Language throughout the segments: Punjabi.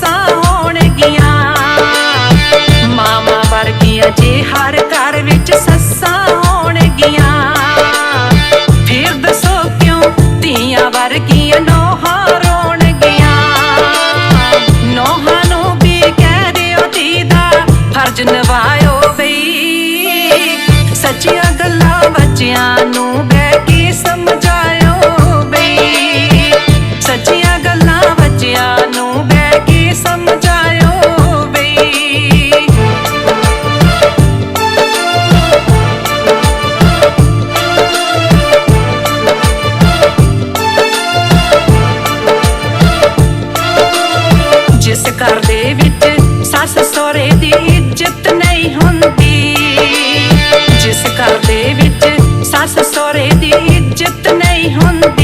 साथ ਵਿੱਚ ਸੱਸ ਸੋਰੇ ਦੀ ਇੱਜ਼ਤ ਨਹੀਂ ਹੁੰਦੀ। ਜਿਸ ਘਰ ਦੇ ਵਿੱਚ ਸੱਸ ਸੋਰੇ ਦੀ ਇੱਜ਼ਤ ਨਹੀਂ ਹੁੰਦੀ।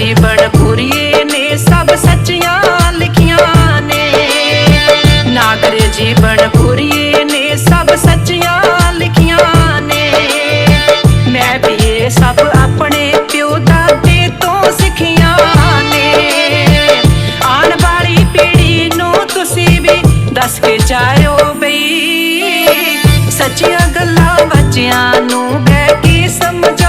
ਜੀਵਨ ਪੁਰੀਏ ਨੇ, ਸਭ ਸੱਚੀਆਂ ਲਿਖੀਆਂ ਨੇ। ਨਾਗਰ ਜੀਵਨ ਪੁਰੀਏ ਨੇ, ਸਭ ਸੱਚੀਆਂ ਲਿਖੀਆਂ ਨੇ। ਮੈਂ ਵੀ ਇਹ ਸਭ ਆਪਣੇ ਪਿਓ ਦਾਦੇ ਤੋਂ ਸਿੱਖੀਆਂ ਨੇ। ਆਉਣ ਵਾਲੀ ਪੀੜ੍ਹੀ ਨੂੰ ਤੁਸੀਂ ਵੀ ਦੱਸ ਕੇ ਜਾਇਓ ਬਈ। ਸੱਚੀਆਂ ਗੱਲਾਂ ਬੱਚਿਆਂ ਨੂੰ ਕਹਿ ਕੇ ਸਮਝ